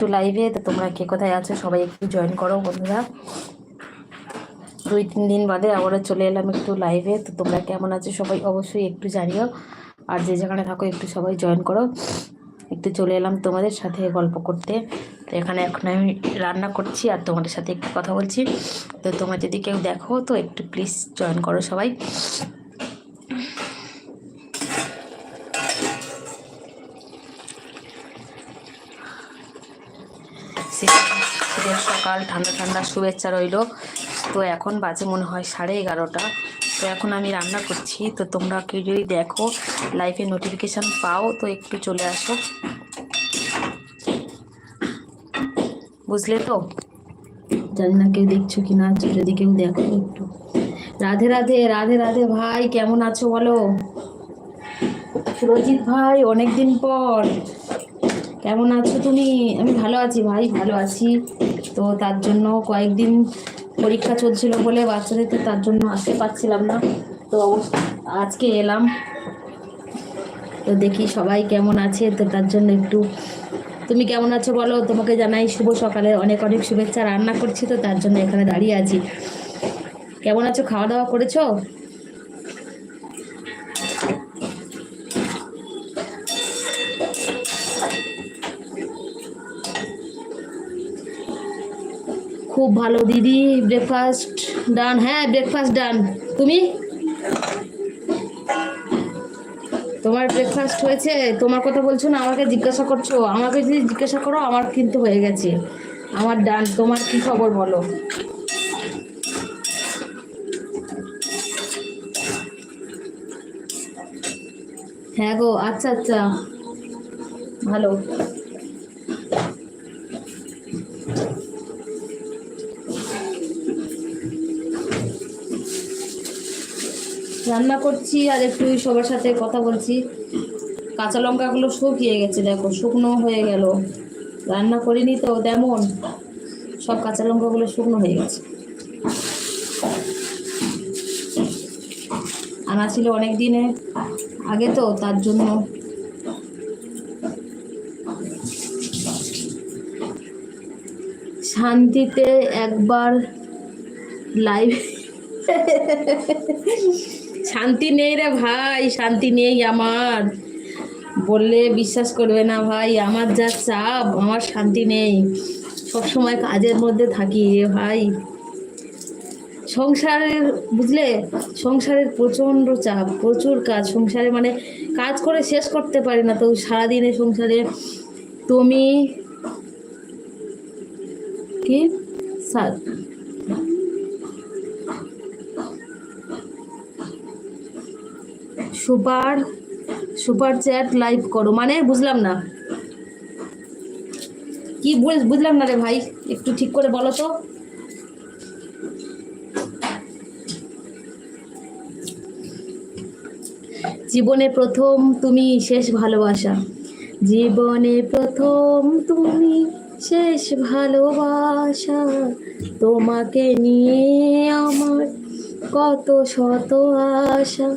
একটু লাইভে তো তোমরা কে কোথায় আছো সবাই একটু জয়েন করো বন্ধুরা। দুই তিন দিন বাদে আবারও চলে এলাম একটু লাইভে তো তোমরা কেমন আছো সবাই অবশ্যই একটু জানিও। আর যে যেখানে থাকো একটু সবাই জয়েন করো। একটু চলে এলাম তোমাদের সাথে গল্প করতে। তো এখানে এখন আমি রান্না করছি আর তোমাদের সাথে একটু কথা বলছি। তো তোমরা যদি কেউ দেখো, তো একটু প্লিজ জয়েন করো সবাই। সকাল, ঠান্ডা ঠান্ডা শুভেচ্ছা রইল। তো এখন বাজে মনে হয় সাড়ে এগারোটা। তো এখন আমি রান্না করছি। তো তোমরা কেউ যদি দেখো লাইভে নোটিফিকেশান পাও, তো একটু চলে আসো। বুঝলে তো? জানি না কেউ দেখছ কি না যদি কেউ দেখো একটু। রাধে রাধে রাধে রাধে ভাই, কেমন আছো বলো? সুরজিৎ ভাই, অনেকদিন পর। কেমন আছো তুমি? আমি ভালো আছি ভাই, ভালো আছি। তো তার জন্য কয়েকদিন পরীক্ষা চলছিল বলে বাচ্চাদের তো তার জন্য আসতে পারছিলাম না। তো আজকে এলাম। তো দেখি সবাই কেমন আছে। তো তার জন্য একটু, তুমি কেমন আছো বলো? তোমাকে জানাই শুভ সকালে। অনেক অনেক শুভেচ্ছা। রান্না করছি তো তার জন্য এখানে দাঁড়িয়ে আছি। কেমন আছো? খাওয়া দাওয়া করেছ? খুব ভালো, দিদি। ব্রেকফাস্ট ডান হ্যাঁ ব্রেকফাস্ট ডান তুমি? তোমার ব্রেকফাস্ট হয়েছে? তোমার কথা বলছো না, আমাকে জিজ্ঞাসা করছ। আমাকে যদি জিজ্ঞাসা করো, আমার কিন্তু হয়ে গেছে। আমার ডান তোমার কি খবর বলো? হ্যাঁ গো আচ্ছা আচ্ছা। ভালো। রান্না করছি আর একটু সবার সাথে কথা বলছি। কাঁচা লঙ্কাগুলো শুকিয়ে গেছে, দেখো, শুকনো হয়ে গেল। রান্না করিনি তো, তেমন। সব কাঁচা লঙ্কাগুলো শুকনো হয়ে গেছে। আনা ছিল অনেক দিনে আগে তো, তার জন্য। শান্তিতে একবার লাইভ শান্তি নেই রে ভাই, শান্তি নেই আমার। বললে বিশ্বাস করবে না ভাই, আমার যা চাপ, আমার শান্তি নেই। সব সময় কাজের মধ্যে থাকি রে ভাই। সংসারের, বুঝলে? সংসারের প্রচণ্ড চাপ, প্রচুর কাজ। সংসারে মানে কাজ করে শেষ করতে পারি না। তো সারাদিনে সংসারে তুমি কি? সুপার সুপার চ্যাট লাইভ করো। মানে বুঝলাম না। কি বুঝ- বুঝলাম না রে ভাই, একটু ঠিক করে বলো তো। জীবনে প্রথম তুমি শেষ ভালোবাসা। জীবনে প্রথম তুমি শেষ ভালোবাসা। তোমাকে নিয়ে আমার কত শত আশা।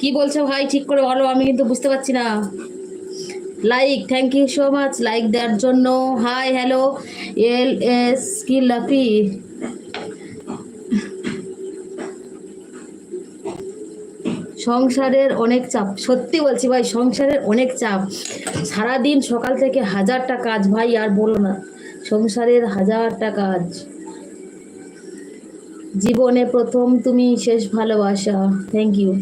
কি বলছো ভাই? ঠিক করে বলো, আমি কিন্তু বুঝতে পারছি না। Like thank you so much like দেওয়ার জন্য। হাই হ্যালো এল এস কি লাফি সংসারের অনেক চাপ, সত্যি বলছি ভাই, সংসারের অনেক চাপ। সারাদিন সকাল থেকে হাজারটা কাজ ভাই, আর বলো না, সংসারের হাজারটা কাজ জীবনে প্রথম তুমি শেষ ভালোবাসা। থ্যাংক ইউ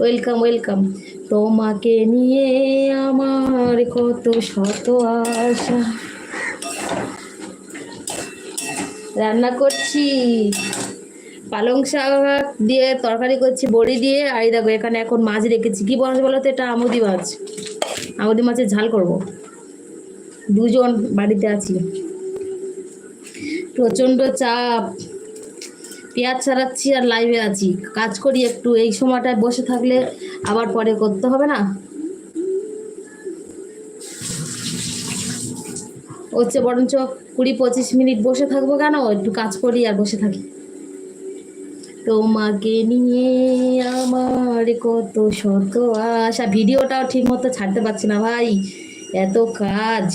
ওয়েলকাম ওয়েলকাম তোমাকে নিয়ে আমার কত শত আশা। রান্না করছি। পালং শাক দিয়ে তরকারি করছি, বড়ি দিয়ে। আর দেখো, এখানে এখন মাছ রেখেছি। কি মাছ বলো তো, এটা আমুদি মাছ। আমুদি মাছের ঝাল করব। দুজন বাড়িতে আছি। প্রচণ্ড চাপ। পেঁয়াজ ছাড়াচ্ছি আর লাইভে আছি। কাজ করি একটু, এই সময়টায় বসে থাকলে আবার পরে করতে হবে না? হচ্ছে বরঞ্চ কুড়ি পঁচিশ মিনিট বসে থাকব কেন? একটু কাজ করি আর বসে থাকি। তোমাকে নিয়ে আমার কত শত আশা। ভিডিওটাও ঠিক মতো ছাড়তে পারছি না ভাই। এত কাজ।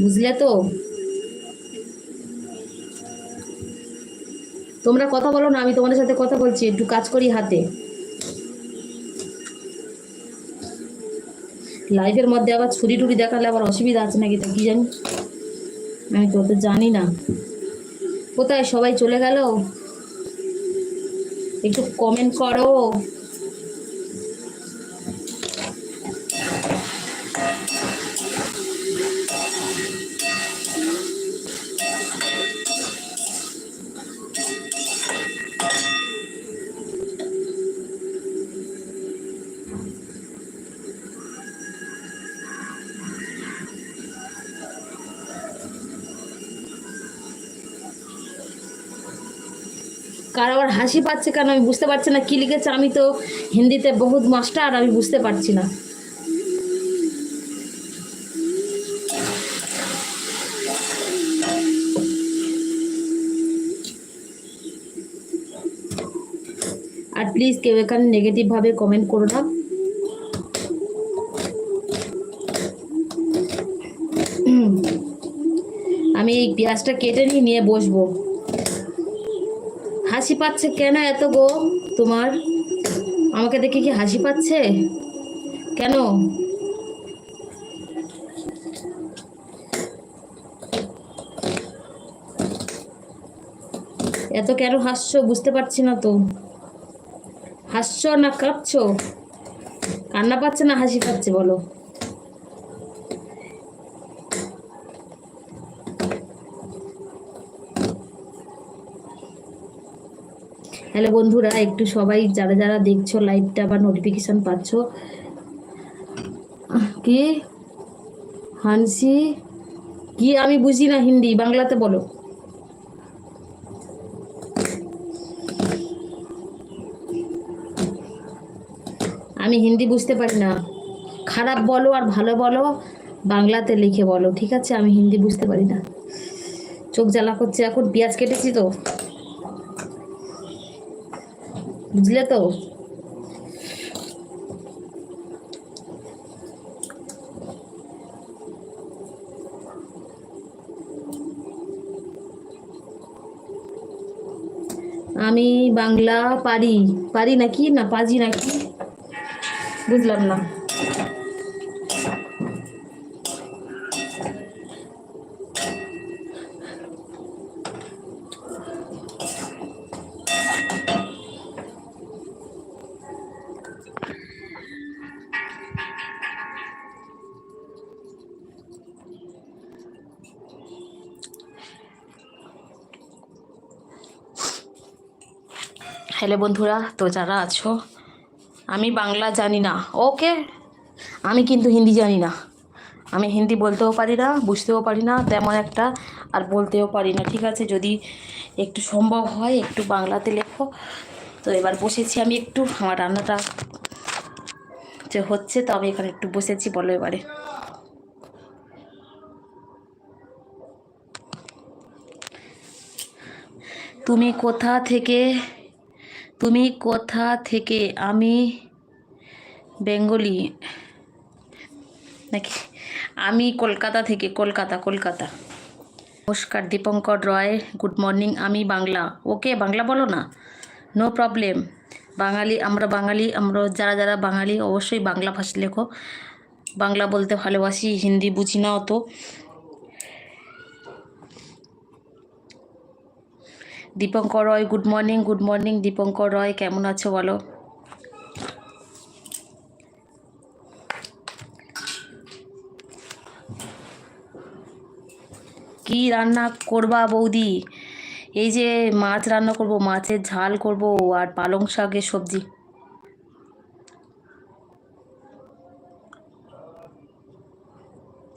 বুঝলে তো? তোমরা কথা বলো না, আমি তোমাদের সাথে কথা বলছি, একটু কাজ করি হাতে। লাইভের মধ্যে আবার ছুরি টুরি দেখালে আবার অসুবিধা আছে নাকি তা কি জানি? আমি তো অত জানি না। কোথায় সবাই চলে গেল? একটু কমেন্ট করো। হাসি পাচ্ছে কেন আমি বুঝতে পারছি না। কি লিখেছে? আমি তো হিন্দিতে বহুত মাস্টার আমি বুঝতে পারছি না। আর প্লিজ কেউ এখানে নেগেটিভভাবে কমেন্ট করো না। আমি এই পেঁয়াজটা কেটে নিয়ে বসবো। হাসি পাচ্ছে কেন এত গো? তোমার? আমাকে দেখে কি হাসি পাচ্ছে? কেন? এত কেন হাসছো? বুঝতে পারছি না তো। হাসছো না কাঁদছো কান্না পাচ্ছে না হাসি পাচ্ছে, বলো। হ্যালো বন্ধুরা একটু সবাই যারা যারা দেখছ লাইভটা বা নোটিফিকেশন পাচ্ছ কি? হানসি? কি আমি বুঝি না হিন্দি, বাংলাতে বলো। আমি হিন্দি বুঝতে পারি না। খারাপ বলো আর ভালো বলো, বাংলাতে লিখে বলো, ঠিক আছে? আমি হিন্দি বুঝতে পারি না। চোখ জ্বালা করছে এখন, পেঁয়াজ কেটেছি তো? বুঝলে তো? আমি বাংলা পারি পারি নাকি না পাজি নাকি? বুঝলাম না। হ্যালো বন্ধুরা, তো যারা আছো, আমি বাংলা জানি না। ওকে? আমি কিন্তু হিন্দি জানি না। আমি হিন্দি বলতেও পারি না, বুঝতেও পারি না, তেমন একটা আর বলতেও পারি না। ঠিক আছে, যদি একটু সম্ভব হয়, একটু বাংলাতে লেখো। তো এবার বসেছি আমি একটু, আমার রান্নাটা যে হচ্ছে, তো আমি এখানে একটু বসেছি, বলো এবারে। তুমি কোথা থেকে তুমি কোথা থেকে? আমি বেঙ্গলি। নাকি? আমি কলকাতা থেকে, কলকাতা কলকাতা। নমস্কার, দীপঙ্কর রয়, গুড মর্নিং, আমি বাংলা। ওকে, বাংলা বলো না? No problem. বাঙালি, আমরা বাঙালি, আমরা যারা যারা বাঙালি, অবশ্যই বাংলা ভাষা লেখো। বাংলা বলতে ভালোবাসি, হিন্দি বুঝি না অত। Dipankar Roy good morning good morning Dipankar Roy, কেমন আছো বলো? কি রান্না করবা বৌদি? এই যে মাছ রান্না করব, মাছের ঝাল করব আর পালং শাকের সবজি।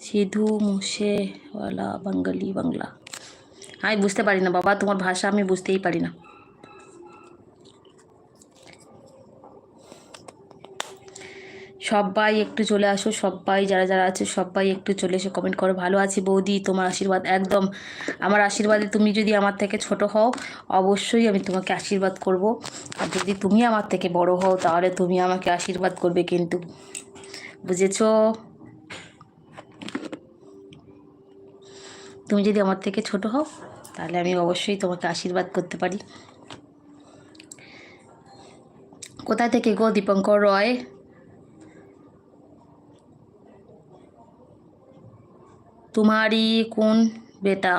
সিধু, মুসেওয়ালা বাঙ্গালি বাংলা। আমি বুঝতে পারি না, বাবা। তোমার ভাষা আমি বুঝতেই পারি না। সবাই একটু চলে আসো, সবাই যারা যারা আছে, সবাই একটু চলে এসে কমেন্ট করো। ভালো আছি বৌদি, তোমার আশীর্বাদ একদম। আমার আশীর্বাদে তুমি যদি আমার থেকে ছোট হও, অবশ্যই আমি তোমাকে আশীর্বাদ করব। আর যদি তুমি আমার থেকে বড় হও, তাহলে তুমি আমাকে আশীর্বাদ করবে কিন্তু। বুঝেছ? তুমি যদি আমার থেকে ছোট হও, তাহলে আমি অবশ্যই তোমাকে আশীর্বাদ করতে পারি। কোথায় থেকে গো দীপঙ্কর রয়? তোমারই কোন বেটা?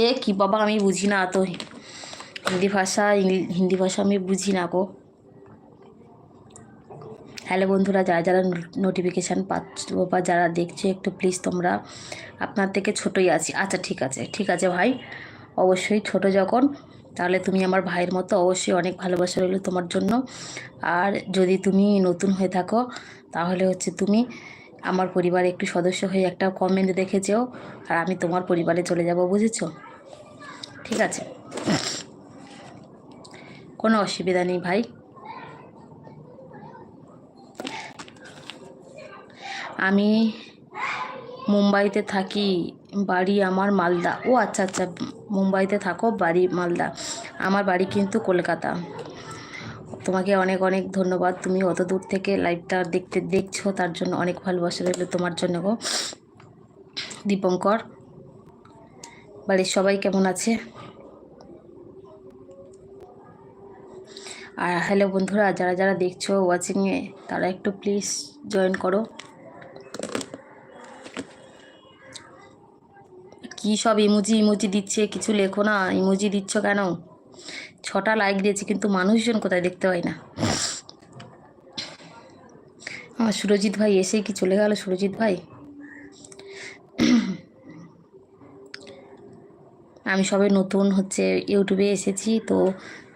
এ কি বাবা, আমি বুঝি না তো হিন্দি ভাষা হিন্দি ভাষা আমি বুঝি না গো। হ্যালো বন্ধুরা যারা যারা নোটিফিকেশান পাচ্ছ বা যারা দেখছ একটু প্লিজ তোমরা আপনার থেকে ছোটই আছি। আচ্ছা ঠিক আছে ঠিক আছে ভাই। অবশ্যই ছোট যখন, তাহলে তুমি আমার ভাইয়ের মতো অবশ্যই অনেক ভালোবাসা রইল তোমার জন্য। আর যদি তুমি নতুন হয়ে থাকো, তাহলে হচ্ছে তুমি আমার পরিবারে একটু সদস্য হয়ে একটা কমেন্ট দেখে যেও আর আমি তোমার পরিবারে চলে যাব, বুঝেছ? ঠিক আছে। কোনো অসুবিধা নেই ভাই। আমি মুম্বাইতে থাকি, বাড়ি আমার মালদা। ও আচ্ছা আচ্ছা মুম্বাইতে থাকো, বাড়ি মালদা। আমার বাড়ি কিন্তু কলকাতা। তোমাকে অনেক অনেক ধন্যবাদ। তুমি অত দূর থেকে লাইভটা দেখতে, দেখছ, তার জন্য অনেক ভালোবাসা রইল তোমার জন্য গো। দীপঙ্কর, বাড়ির সবাই কেমন আছে? আর হ্যালো বন্ধুরা, যারা যারা দেখছ ওয়াচিংয়ে তারা একটু প্লিজ জয়েন করো। কি সব ইমোজি ইমোজি দিচ্ছে, কিছু লেখো না, ইমোজি দিচ্ছ কেন? ছটা লাইক দিয়েছি কিন্তু মানুষজন কোথায় দেখতে পাই না। আমার সুরজিৎ ভাই এসেই কি চলে গেল সুরজিৎ ভাই? আমি সবে নতুন হচ্ছে ইউটিউবে এসেছি, তো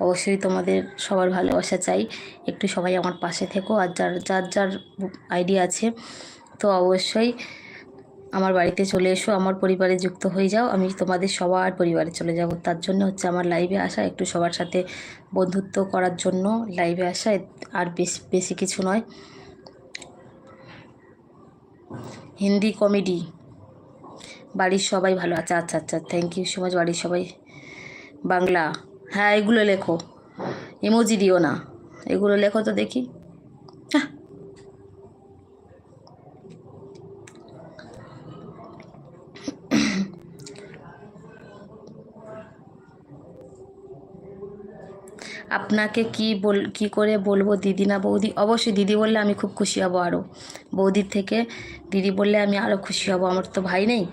অবশ্যই তোমাদের সবার ভালোবাসা চাই। একটু সবাই আমার পাশে থেকো, আর যার যার যার আইডিয়া আছে, তো অবশ্যই আমার বাড়িতে চলে এসো, আমার পরিবারে যুক্ত হয়ে যাও। আমি তোমাদের সবার পরিবারে চলে যাব। তার জন্য হচ্ছে আমার লাইভে আসা, একটু সবার সাথে বন্ধুত্ব করার জন্য লাইভে আসা, আর বেশি বেশি কিছু নয়। হিন্দি কমেডি বাড়ির সবাই ভালো। আছে আচ্ছা আচ্ছা থ্যাংক ইউ সো মাচ বাড়ির সবাই। বাংলা। হ্যাঁ এগুলো লেখো। ইমোজি দিও না। এগুলো লেখো তো দেখি হ্যাঁ আপনাকে কি বল, কি করে বলব দিদি না বৌদি? অবশ্যই দিদি বললে আমি খুব খুশি হব আরও বৌদির থেকে দিদি বললে আমি আরও খুশি হব, আমার তো ভাই নেই।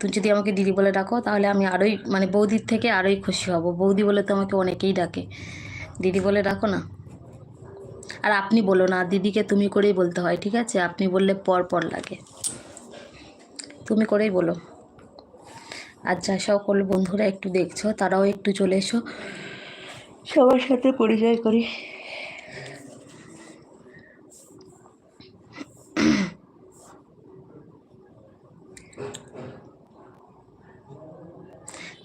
তুমি যদি আমাকে দিদি বলে ডাকো, তাহলে আমি আরোই মানে বৌদির থেকে আরোই খুশি হব। বৌদি বলে তো আমাকে অনেকেই ডাকে। দিদি বলে ডাকো না। আর আপনি বলো না, দিদিকে তুমি করেই বলতে হয়, ঠিক আছে? আপনি বললে পর পর লাগে। তুমি করেই বলো। আর যা সকল বন্ধুরা একটু দেখছ, তারাও একটু চলে এসো। সবার সাথে পরিচয় করি।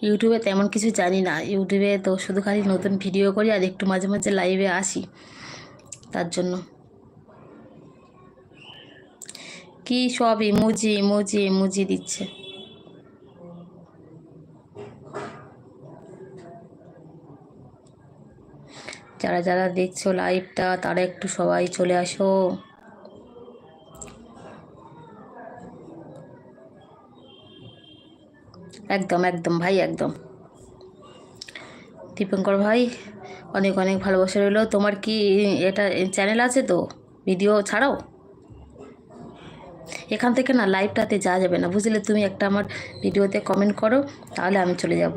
ইউটিউবে তেমন কিছু জানি না। ইউটিউবে তো শুধু খালি নতুন ভিডিও করি আর একটু মাঝে মাঝে লাইভে আসি। তার জন্য। কি সব ইমোজি ইমোজি ইমোজি দিচ্ছে। যারা যারা দেখছ লাইভটা তারা একটু সবাই চলে আসো। একদম একদম ভাই, একদম। দীপঙ্কর ভাই, অনেক অনেক ভালোবাসা রইল। তোমার কি এটা চ্যানেল আছে তো? ভিডিও ছাড়াও? এখান থেকে না লাইভটাতে যাওয়া যাবে না। বুঝলে তুমি একটা আমার ভিডিওতে কমেন্ট করো, তাহলে আমি চলে যাব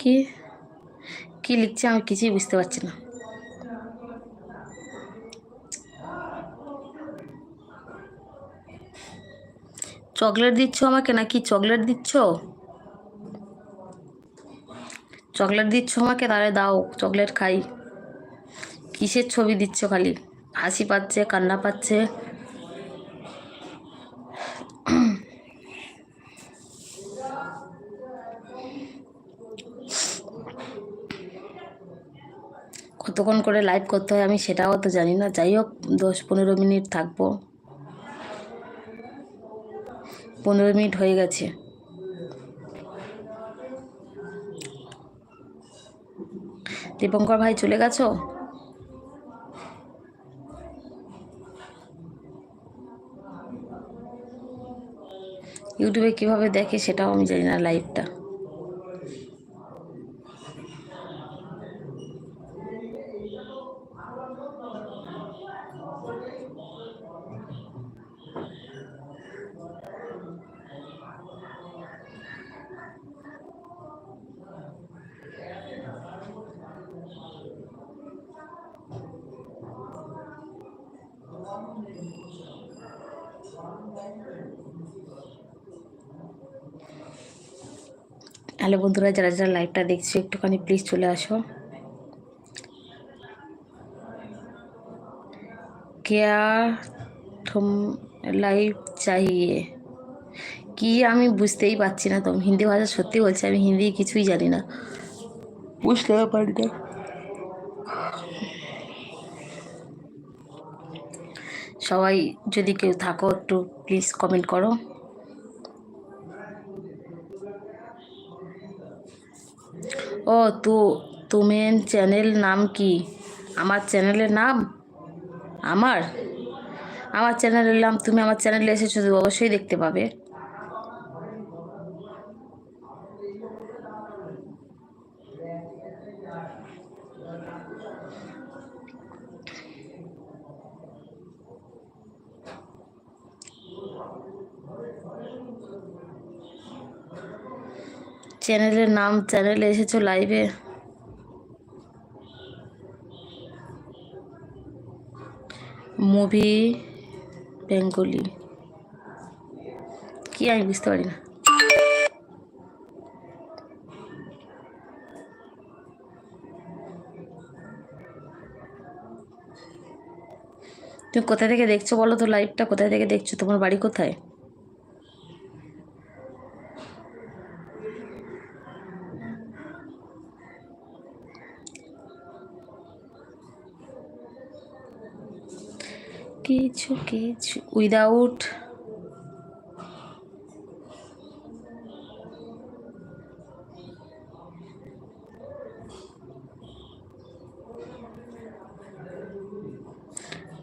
কি কি লিখছে আমি কিছুই বুঝতে পারছি না। চকলেট দিচ্ছ আমাকে নাকি? চকলেট দিচ্ছ? চকলেট দিচ্ছ আমাকে? তাহলে দাও, চকলেট খাই। কিসের ছবি দিচ্ছ খালি? হাসি পাচ্ছে, কান্না পাচ্ছে। কতক্ষণ করে লাইভ করতে হয় আমি সেটাও তো জানি না। যাই হোক, দশ পনেরো মিনিট থাকব। পনেরো মিনিট হয়ে গেছে। দীপঙ্কর ভাই, চলে গেছো? ইউটিউবে কীভাবে দেখে সেটাও আমি জানি না লাইভটা হ্যালো বন্ধুরা যারা যারা লাইভটা দেখছ একটুখানি প্লিজ চলে আসো। কেয়া লাইভ চাহিয়ে কি আমি বুঝতেই পারছি না তো হিন্দি ভাষা সত্যি বলছি আমি হিন্দি কিছুই জানি না। বুঝতে পারি না। সবাই যদি কেউ থাকো একটু প্লিজ কমেন্ট করো। ও, তো তুমি চ্যানেল নাম কি? আমার চ্যানেলের নাম? আমার? আমার চ্যানেলের নাম, তুমি আমার চ্যানেলে এসেছ অবশ্যই দেখতে পাবে। চ্যানেলের নাম, চ্যানেলে এসেছ লাইভে? Movie, Bengali. কি আমি বুঝতে পারি না। তুমি কোথা থেকে দেখছ বলো তো লাইভটা? কোথায় থেকে দেখছ? তোমার বাড়ি কোথায়? কিছু কিছু উইদাউট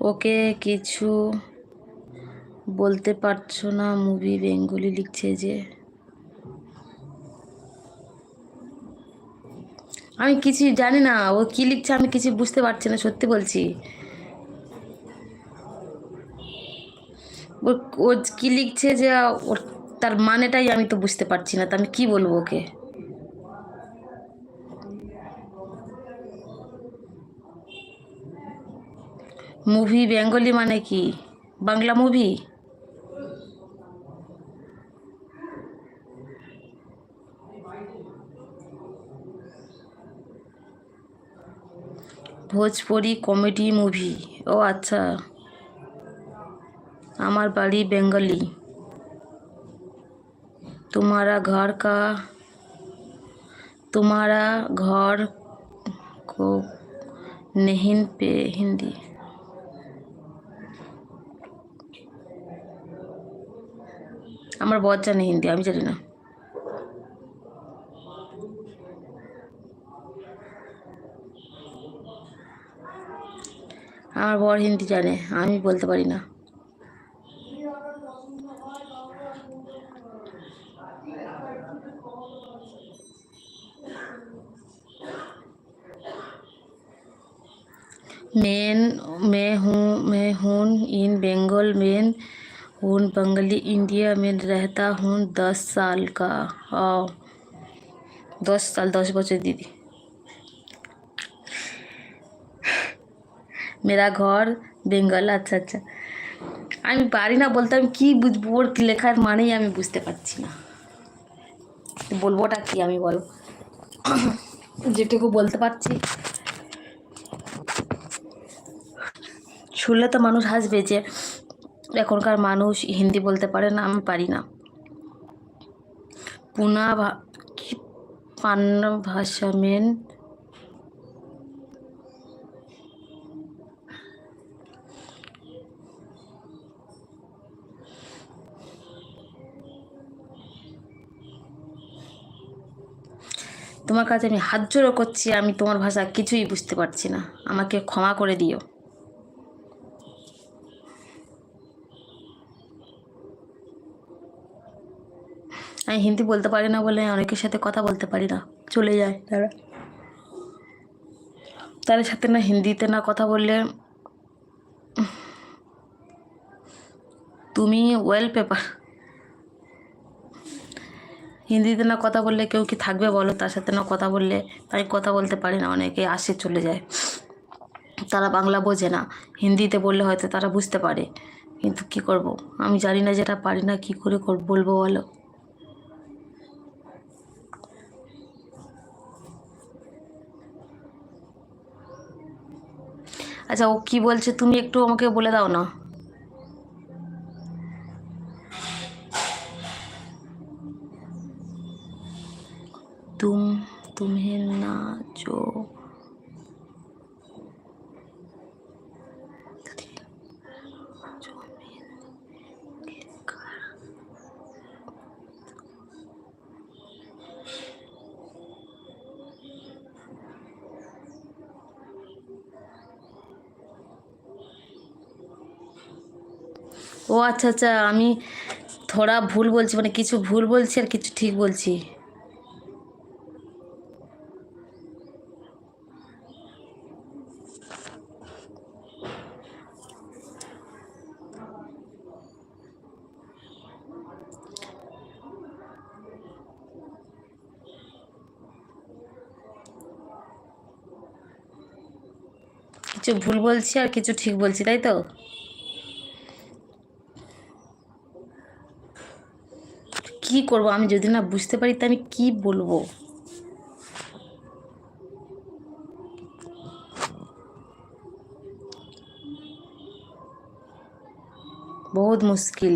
ওকে কিছু বলতে পারছ না? মুভি বেঙ্গলি লিখছে যে। আমি কিছু জানি না, ও কি লিখছে আমি কিছু বুঝতে পারছি না, সত্যি বলছি। ও কি লিখছে যে ওর তার মানেটাই আমি তো বুঝতে পারছি না, তা আমি কি বলব ওকে? মুভি বেঙ্গলি মানে কি? Bangla movie Bhojpuri comedy movie ও আচ্ছা। আমার বাড়ি বেঙ্গলি। তোমারা ঘর কা, তোমারা ঘর কো নেহিন পে, হিন্দি। আমার বর জানে হিন্দি, আমি জানি না। আমার বর হিন্দি জানে, আমি বলতে পারি না। मेन मैं हूँ मैं हूँ इन बंगाल में हूँ बंगाली इंडिया में रहता हूँ दस साल का ও দশ সাল দশ বছর দিদি মেরা ঘর বেঙ্গল আচ্ছা আচ্ছা আমি পারি না বলতে আমি কী বুঝবো ওর লেখার মানেই আমি বুঝতে পারছি না বলবোটা কি আমি বলো যেটুকু বলতে পারছি শুনলে তো মানুষ হাসবে যে এখনকার মানুষ হিন্দি বলতে পারে না, আমি পারি না। পুনা ভা- কি পান্না ভাষা মেন তোমার কাছে আমি হাত জোড়ো করছি, আমি তোমার ভাষা কিছুই বুঝতে পারছি না। আমাকে ক্ষমা করে দিও। আমি হিন্দি বলতে পারি না বলে অনেকের সাথে কথা বলতে পারি না। চলে যায় তারা। তাদের সাথে না হিন্দিতে না কথা বললে, তুমি ওয়েল পেপার হিন্দিতে না কথা বললে কেউ কি থাকবে বলো? তার সাথে না কথা বললে তাই কথা বলতে পারি না, অনেকে আসে চলে যায়। তারা বাংলা বোঝে না, হিন্দিতে বললে হয়তো তারা বুঝতে পারে। কিন্তু কি করব? আমি জানি না যেটা পারি না, কি করে, বলব বলো? আচ্ছা ও কি বলছে তুমি একটু আমাকে বলে দাও না तुम तुम्हें ना जो जो ও আচ্ছা আচ্ছা আমি থোড়া ভুল বলছি মানে কিছু ভুল বলছি আর কিছু ঠিক বলছি। কিছু ভুল বলছি আর কিছু ঠিক বলছি, তাই তো? কি করব? আমি যদি না বুঝতে পারি তা আমি কি বলব? বহুত মুশকিল।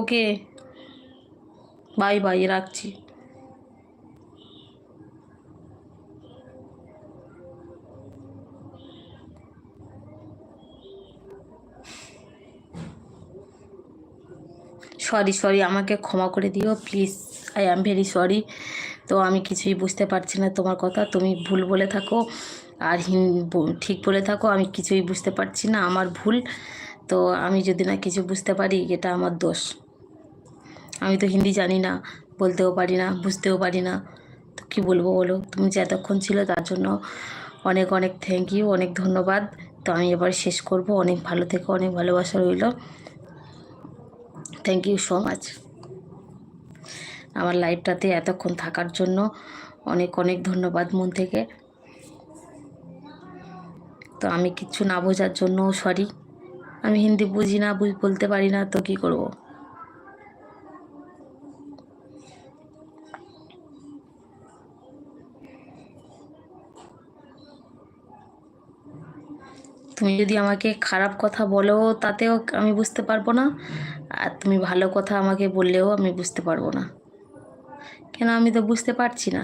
ওকে। বাই বাই, রাখছি। সরি সরি আমাকে ক্ষমা করে দিও please I am very sorry তো আমি কিছুই বুঝতে পারছি না তোমার কথা, তুমি ভুল বলে থাকো, আর হিন ঠিক বলে থাকো, আমি কিছুই বুঝতে পারছি না, আমার ভুল। তো আমি যদি না কিছু বুঝতে পারি, এটা আমার দোষ। আমি তো হিন্দি জানি না, বলতেও পারি না, বুঝতেও পারি না। তো কী বলব বলো? তুমি যে এতক্ষণ ছিল তার জন্য অনেক অনেক থ্যাংক ইউ অনেক ধন্যবাদ। তো আমি এবার শেষ করব। অনেক ভালো থেকে, অনেক ভালোবাসা রইল। থ্যাংক ইউ সো মাচ আমার লাইফটাতে এতক্ষণ থাকার জন্য অনেক অনেক ধন্যবাদ মন থেকে। তো আমি কিচ্ছু না বোঝার জন্য সরি আমি হিন্দি বুঝি না বলতে পারি না, তো কী করব? তুমি যদি আমাকে খারাপ কথা বলো তাতেও আমি বুঝতে পারব না, আর তুমি ভালো কথা আমাকে বললেও আমি বুঝতে পারব না। কেন আমি তো বুঝতে পারছি না।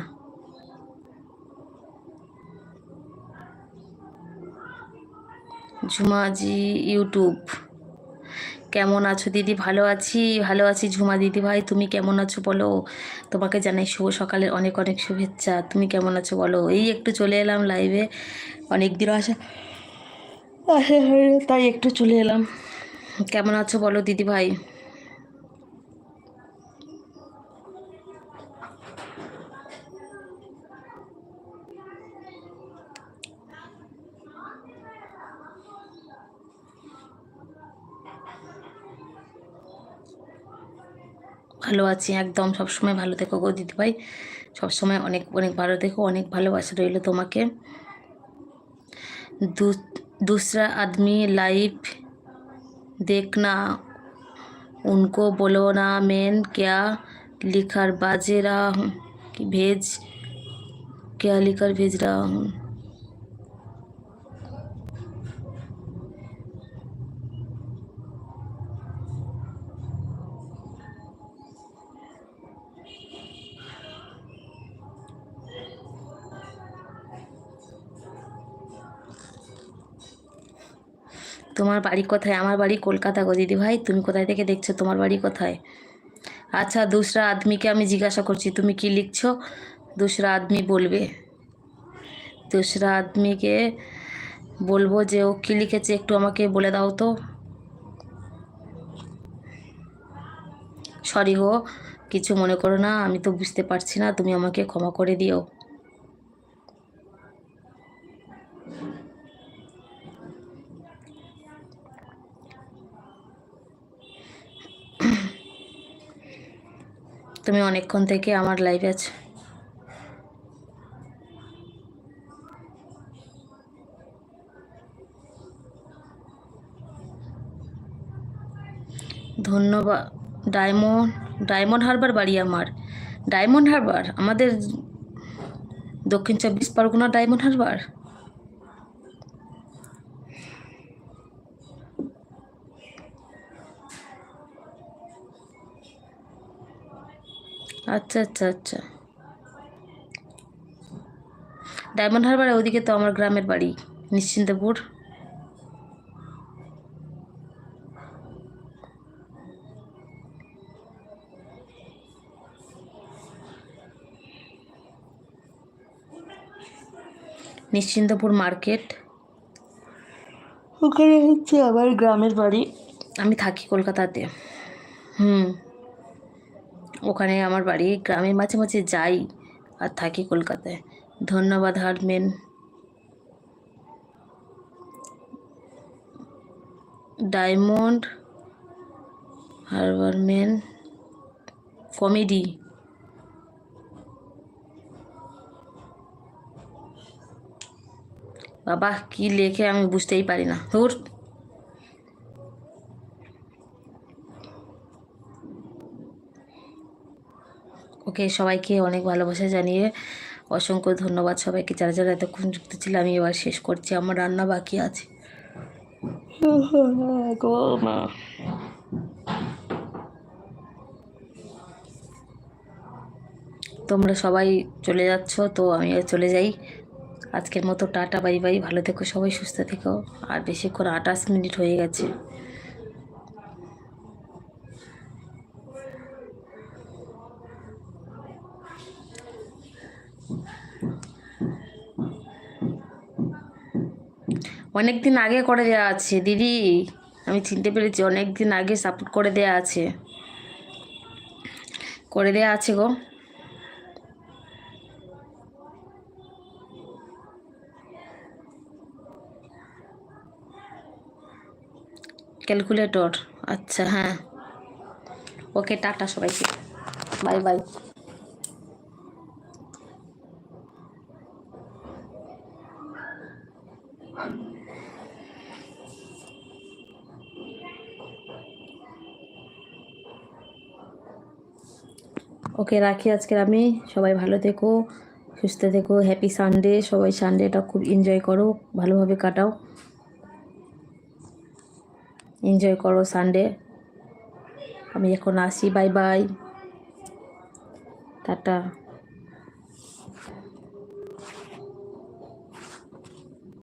ঝুমাজি ইউটিউব, কেমন আছো দিদি? ভালো আছি ভালো আছি ঝুমা দিদি ভাই, তুমি কেমন আছো বলো? তোমাকে জানাই শুভ সকালের অনেক অনেক শুভেচ্ছা, তুমি কেমন আছো বলো? এই একটু চলে এলাম লাইভে অনেক দিনও আসা তাই একটু চলে এলাম। কেমন আছো বলো দিদি ভাই ভালো আছি, একদম। সবসময় ভালো থেকো গো দিদি ভাই সবসময় অনেক অনেক ভালো দেখো অনেক ভালোবাসা রইল তোমাকে। दू- दूसरा आदमी लाइव देखना, उनको बोलो ना मैं क्या लिखकर बाजे रहा हूँ? कि भेज, क्या लिखकर भेज रहा हूँ? তোমার বাড়ি কোথায়? আমার বাড়ি কলকাতা গো দিদি ভাই তুমি কোথায় থেকে দেখছ তোমার বাড়ি কোথায়? আচ্ছা দুসরা আদমিকে আমি জিজ্ঞাসা করছি, তুমি কি লিখছো? দুসরা আদমি বলবে। দুসরা আদমিকে বলব যে ও কী লিখেছে একটু আমাকে বলে দাও তো। সরি গো, কিছু মনে করো না, আমি তো বুঝতে পারছি না, তুমি আমাকে ক্ষমা করে দিও। তুমি অনেকক্ষণ থেকে আমার লাইভে আছো। ধন্যবাদ ডায়মন্ড ডায়মন্ড হারবার বাড়ি আমার। ডায়মন্ড হারবার, আমাদের দক্ষিণ চব্বিশ পরগনা ডায়মন্ড হারবার? আচ্ছা আচ্ছা আচ্ছা। ডায়মন্ড হারবার ওদিকে তো আমার গ্রামের বাড়ি নিশ্চিন্তপুর। নিশ্চিন্তপুর মার্কেট। ওখানে হচ্ছে আমার গ্রামের বাড়ি। আমি থাকি কলকাতাতে। হুম। ওখানে আমার বাড়ি, গ্রামে মাঝে মাঝে যাই আর থাকি কলকাতায়। ধন্যবাদ, হারমেন। Diamond হারবারম্যান comedy. বাবা, কি লেখে আমি বুঝতেই পারি না। ধুর। ওকে সবাইকে অনেক ভালোবাসা জানিয়ে অসংখ্য ধন্যবাদ সবাইকে। যারা যারা এতক্ষণ যুক্ত ছিল আমি এবার শেষ করছি। আমার রান্না বাকি আছে। তোমরা সবাই চলে যাচ্ছ তো আমিও চলে যাই। আজকের মতো টাটা বাই বাই। ভালো থেকো সবাই সুস্থ থেকো। আর বেশিক্ষণ আঠাশ মিনিট হয়ে গেছে। অনেক দিন আগে করে দেওয়া আছে, দিদি। আমি চিনতে পেরেছি অনেক দিন আগে সাপোর্ট করে দেওয়া আছে। করে দেওয়া আছে গো। ক্যালকুলেটর আচ্ছা হ্যাঁ। ওকে টাটা সবাইকে। বাই বাই ওকে রাখি আজকের আমি। সবাই ভালো থেকো, সুস্থ থেকো হ্যাপি সানডে সবাই সানডেটা খুব এনজয় করো, ভালোভাবে কাটাও। এনজয় করো সানডে আমি এখন আসি বাই বাই টাটা।